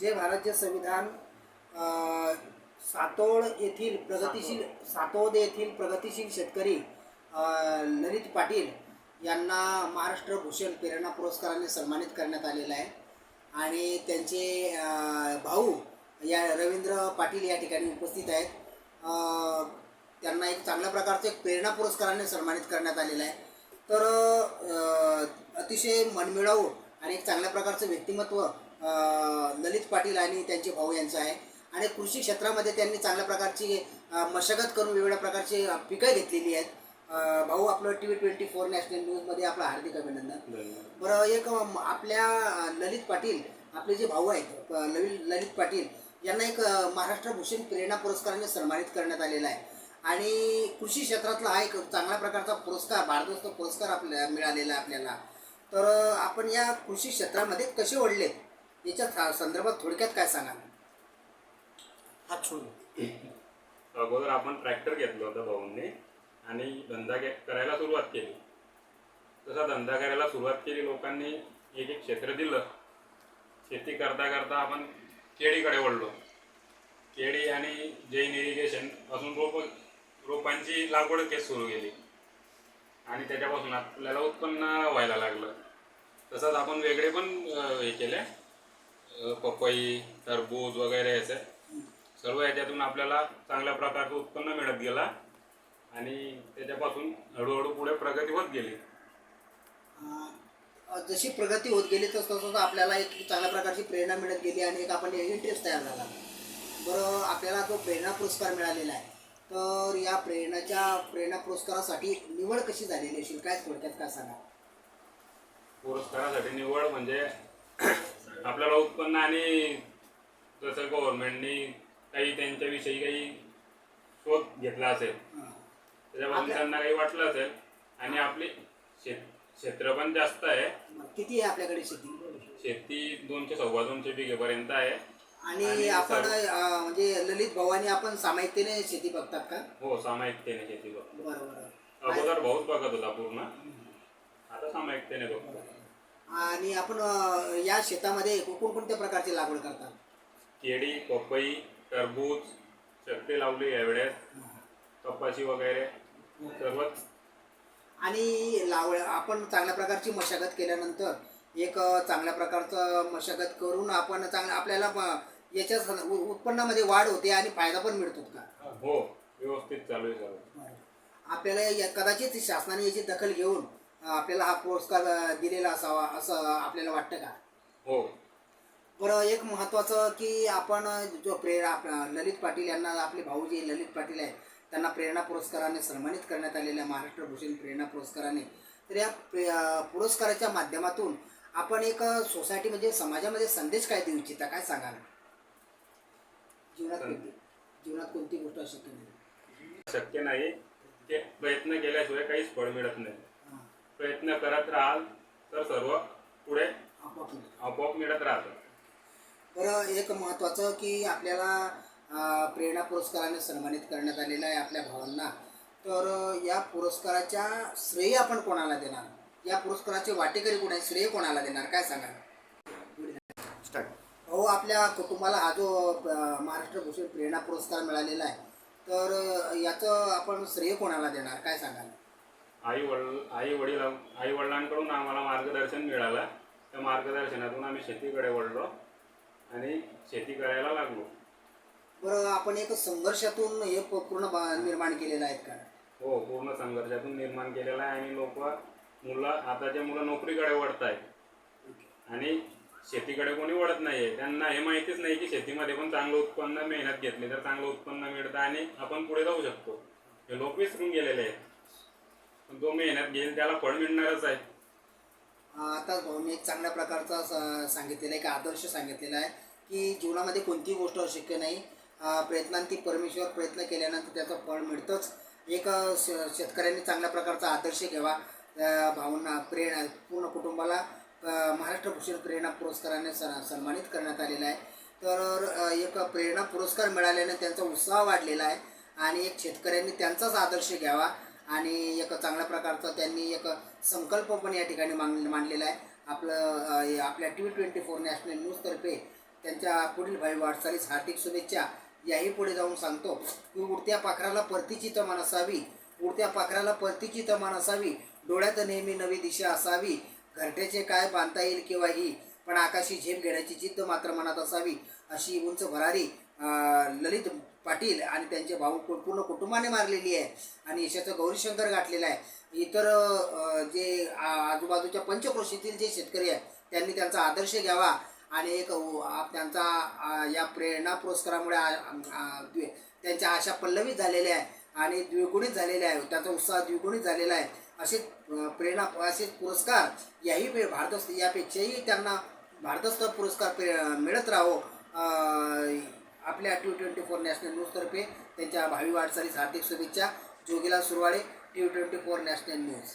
जे भारतीय संविधान सातोड येथील प्रगतिशील सातोद येथील प्रगतिशील शेतकरी ललित पाटील यांना महाराष्ट्र भूषण प्रेरणा पुरस्काराने सन्मानित करण्यात आलेलं आहे. आणि त्यांचे भाऊ या रवींद्र पाटील या ठिकाणी उपस्थित आहेत. त्यांना एक चांगल्या प्रकारचं एक प्रेरणा पुरस्काराने सन्मानित करण्यात आलेलं आहे. तर अतिशय मनमिळावू आणि एक चांगल्या प्रकारचं व्यक्तिमत्व ललित पाटील आणि त्यांचे भाऊ यांचं आहे. आणि कृषी क्षेत्रामध्ये त्यांनी चांगल्या प्रकारची मशागत करून वेगवेगळ्या प्रकारची पिकं घेतलेली आहेत. भाऊ आपलं T V twenty four national न्यूजमध्ये आपलं हार्दिक अभिनंदन. बरं एक आपल्या ललित पाटील आपले जे भाऊ आहेत ललित ललित पाटील यांना एक महाराष्ट्र भूषण प्रेरणा पुरस्काराने सन्मानित करण्यात आलेला आहे. आणि कृषी क्षेत्रातला हा एक चांगल्या प्रकारचा पुरस्कार भारतरत्न पुरस्कार आपल्या मिळालेला आहे आपल्याला. तर आपण या कृषी क्षेत्रामध्ये कसे ओढलेत याच्या संदर्भात थोडक्यात काय सांगाल? हात सोडून. अगोदर आपण ट्रॅक्टर घेतलं होतं भाऊंनी आणि धंदा करायला सुरुवात केली. तसा धंदा करायला सुरुवात केली लोकांनी एक एक क्षेत्र दिलं. शेती करता करता आपण केळीकडे वळलो. केळी आणि जैन इरिगेशनपासून रोप रोपांची लागवड केस सुरू केली. आणि त्याच्यापासून आपल्याला उत्पन्न व्हायला लागलं. तसंच आपण वेगळे पण हे केले. पपई टरबूज वगैरे याचे. सर्व याच्यातून आपल्याला चांगल्या प्रकारचं उत्पन्न मिळत गेला आणि त्याच्यापासून हळूहळू पुढे प्रगती होत गेली. जशी प्रगती होत गेली तसं तसं आपल्याला एक चांगल्या प्रकारची प्रेरणा मिळत गेली आणि एक आपण इंटरेस्ट तयार झाला. बरं आपल्याला जो प्रेरणा पुरस्कार मिळालेला आहे तर या प्रेरणाच्या प्रेरणा पुरस्कारासाठी निवड कशी झालेली असेल काय थोडक्यात काय सांगा पुरस्कारासाठी निवड म्हणजे आपल्याला उत्पन्न आणि जसं गव्हर्नमेंटनी काही त्यांच्याविषयी काही शोध घेतला असेल आपल्या- त्यांना काही वाटलं असेल आणि आपली शेत क्षेत्र पण जास्त आहे. किती आहे आपल्याकडे शेती? शेती दोनशे सव्वा दोनशे बिघेपर्यंत आहे. आणि आणि आपण सर्व- अ, म्हणजे ललित भावानी आपण सामायिकतेने शेती बघतात का? हो सामायिकतेने शेती बघतो. बरं बरं अगोदर भाऊच बघत होता पूर्ण. आता सामायिकतेने बघतो. आणि आपण या शेतामध्ये कोणकोणत्या प्रकारची लागवड करतात? केळी पपई टरबूज चक्री लावली यावेळेस कपाशी वगैरे सर्वच. आणि लावळ आपण चांगल्या प्रकारची मशागत केल्यानंतर एक चांगल्या प्रकारचं मशागत करून आपण चांगलं आपल्याला याच्या उत्पन्नामध्ये वाढ होते आणि फायदा पण मिळतो का? हो व्यवस्थित चालू आहे आपल्याला या- कदाचित शासनाने याची दखल घेऊन आपल्याला हा पुरस्कार दिलेला असावा असं आपल्याला वाटतं का? हो. बरं एक महत्त्वाचं की आपण जो प्रेरणा आपला ललित पाटील यांना आपले भाऊ जे ललित पाटील आहे त्यांना प्रेरणा पुरस्काराने सन्मानित करण्यात आलेल्या महाराष्ट्र भूषण प्रेरणा पुरस्काराने तर या पुरस्काराच्या माध्यमातून आपण एक सोसायटी म्हणजे समाजामध्ये संदेश काय देऊ इच्छिता? काय सांगाल? जीवनात कोणती जीवनात कोणती गोष्ट अशक्य नाही? शक्य नाही. ते प्रयत्न केल्याशिवाय काहीच फळ मिळत नाही. प्रयत्न करत राहाल तर सर्व पुढे आपोआप मिळत राहतं. बरं एक महत्त्वाचं की आपल्याला अं, प्रेरणा पुरस्काराने सन्मानित करण्यात आलेलं आहे आपल्या भावांना. तर अं, या पुरस्काराच्या श्रेय आपण कोणाला देणार? या पुरस्काराचे वाटेकरी कोण आहे श्रेय कोणाला देणार? काय सांगा स्टार्ट हो आपल्या कुटुंबाला हा जो अं, महाराष्ट्र भूषण प्रेरणा पुरस्कार मिळालेला आहे तर अं, याचं आपण श्रेय कोणाला देणार? काय सांगाल? आई वडील आई वडील आई वडिलांकडून आम्हाला मार्गदर्शन मिळालं. त्या मार्गदर्शनातून आम्ही शेतीकडे वळलो आणि शेती करायला लागलो. बरं आपण एक संघर्षातून हे प- पूर्ण बा- निर्माण केलेलं आहे का? हो पूर्ण संघर्षातून निर्माण केलेला आहे आणि लोक मुलं आताचे मुलं नोकरीकडे वळत आहेत. आणि शेतीकडे कोणी वळत नाहीये. त्यांना हे माहितीच नाही की शेतीमध्ये पण चांगलं उत्पन्न मेहनत घेतली तर चांगलं उत्पन्न मिळतं आणि आपण पुढे जाऊ शकतो. हे लोक विसरून गेलेले आहेत. पण महिन्यात मेहनत घेईल त्याला फळ मिळणारच आहे. आता भाऊनी एक चांगल्या प्रकारचा स- सांगितलेला आहे एक आदर्श सांगितलेला आहे की जीवनामध्ये कोणतीही गोष्ट अशक्य नाही. अं, प्रयत्नांती परमेश्वर प्रयत्न केल्यानंतर त्याचं फळ मिळतंच. एक अं, श- शेतकऱ्यांनी चांगल्या प्रकारचा आदर्श घ्यावा. अं, भाऊंना प्रेरणा पूर्ण कुटुंबाला अं, महाराष्ट्र भूषण प्रेरणा पुरस्काराने सन सन्मानित करण्यात आलेला आहे. तर अं, एक प्रेरणा पुरस्कार मिळाल्याने त्यांचा उत्साह वाढलेला आहे आणि एक शेतकऱ्यांनी त्यांचाच आदर्श घ्यावा. आणि एक चांगल्या प्रकारचा त्यांनी एक संकल्प पण या ठिकाणी मांड मांडलेला आहे. आपलं आपल्या T V twenty four national न्यूजतर्फे त्यांच्या पुढील भावी वाटचालीस हार्दिक शुभेच्छा याही पुढे जाऊन सांगतो की उडत्या पाखराला परतीची तमान असावी उडत्या पाखराला परतीची तमान असावी डोळ्यात नेहमी नवी दिशा असावी घरट्याचे काय बांधता येईल किंवा ही पण आकाशी झेप घेण्याची जिद्द मात्र मनात असावी अशी उंच भरारी ललित पाटील आणि त्यांचे भाऊ कु- पूर्ण कुटुंबाने मारलेली आहे. आणि यशाचं गौरीशंकर गाठलेला आहे. इतर जे आ- आजूबाजूच्या पंचक्रोशीतील जे शेतकरी आहेत त्यांनी त्यांचा आदर्श घ्यावा. आणि एक त्यांचा या प्रेरणा पुरस्कारामुळे त्यांच्या आशा पल्लवित झालेल्या आहे आणि द्विगुणित झालेल्या आहे त्यांचा उत्साह द्विगुणित झालेला आहे. असे प्रेरणा असे पुरस्कार याही भारतस्थ यापेक्षाही त्यांना भारतस्थ पुरस्कार पे- मिळत राहो. आपल्या टी ट्वेंटी फोर नॅशनल न्यूजतर्फे त्यांच्या भावी वाटचालीस हार्दिक शुभेच्छा. Jogila Surwade T twenty four national news